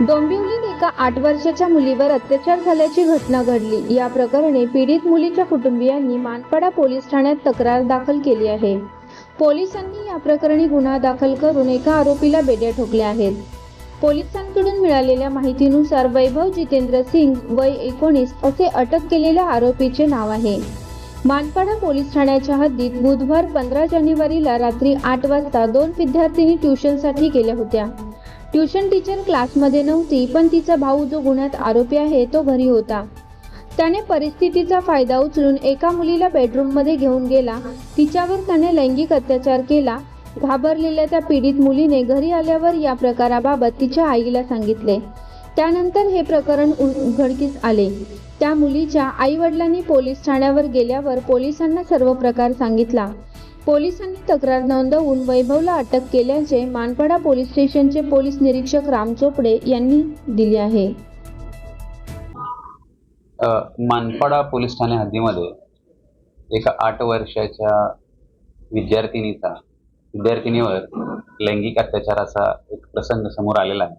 डोंबिवलीत एका आठ वर्षाच्या मुलीवर अत्याचार झाल्याची घटना घडली. या प्रकरणी पीडित मुलीच्या कुटुंबियांनी मानपाडा पोलीस ठाण्यात तक्रार दाखल केली आहे. पोलिसांनी या प्रकरणी गुन्हा दाखल करून एका आरोपीला बेड्या ठोकल्या आहेत. पोलिसांकडून मिळालेल्या माहितीनुसार वैभव जितेंद्र सिंग वय एकोणीस असे अटक केलेल्या आरोपीचे नाव आहे. मानपाडा पोलीस ठाण्याच्या हद्दीत बुधवार पंधरा जानेवारीला रात्री आठ वाजता दोन विद्यार्थिनी ट्युशनसाठी गेल्या होत्या. ट्युशन टीचर क्लासमध्ये नव्हती पण तिचा भाऊ जो गुन्ह्यात आरोपी आहे तो घरी होता. त्याने परिस्थितीचा फायदा उचलून एका मुलीला बेडरूममध्ये घेऊन गेला. तिच्यावर त्याने लैंगिक अत्याचार केला. घाबरलेल्या त्या पीडित मुलीने घरी आल्यावर या प्रकाराबाबत तिच्या आईला सांगितले. त्यानंतर हे प्रकरण उघडकीस आले. त्या मुलीच्या आई वडिलांनी पोलीस ठाण्यावर गेल्यावर पोलिसांना सर्व प्रकार सांगितला. पोलिसांनी तक्रार नोंदवून वैभवला अटक केल्याचे मानपाडा पोलीस स्टेशनचे पोलीस निरीक्षक राम चोपडे यांनी दिले आहे. मानपाडा पोलीस ठाणे हद्दीमध्ये एका आठ वर्षाच्या विद्यार्थिनीचा विद्यार्थिनीवर लैंगिक अत्याचाराचा एक प्रसंग समोर आलेला आहे.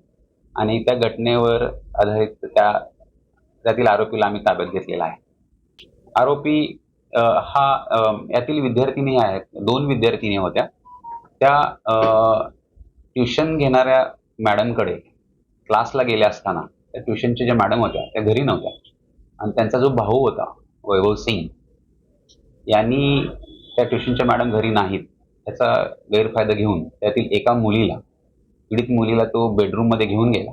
आणि त्या घटनेवर आधारित त्या त्यातील आरोपीला आम्ही ताब्यात घेतलेला आहे. आरोपी हा यातील विद्यार्थिनी आहेत दोन विद्यार्थिनी होत्या. त्या ट्युशन घेणाऱ्या मॅडमकडे क्लासला गेल्या असताना त्या ट्युशनच्या ज्या मॅडम होत्या त्या घरी नव्हत्या. आणि त्यांचा जो भाऊ होता वैभव सिंग यांनी त्या ट्युशनच्या मॅडम घरी नाहीत. त्याचा गैरफायदा घेऊन त्यातील एका मुलीला पीडित मुलीला तो बेडरूममध्ये घेऊन गेला.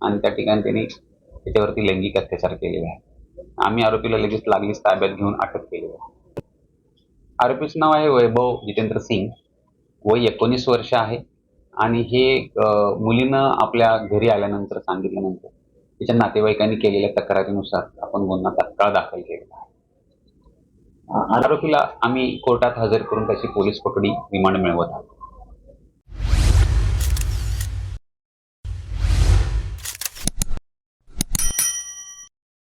आणि त्या ठिकाणी त्यांनी त्याच्यावरती लैंगिक अत्याचार केलेले आहे आम्ही आरोपीला लगेच लागलीच ताब्यात घेऊन अटक केली आहे. आरोपीचं नाव आहे वैभव जितेंद्र सिंग. वय एकोणीस वर्ष आहे. आणि हे मुलीनं आपल्या घरी आल्यानंतर सांगितल्यानंतर तिच्या नातेवाईकांनी केलेल्या तक्रारीनुसार आपण गुन्हा तत्काळ दाखल केलेला आहे. आरोपीला आम्ही कोर्टात हजर करून त्याची पोलीस पकडी रिमांड मिळवत आहोत.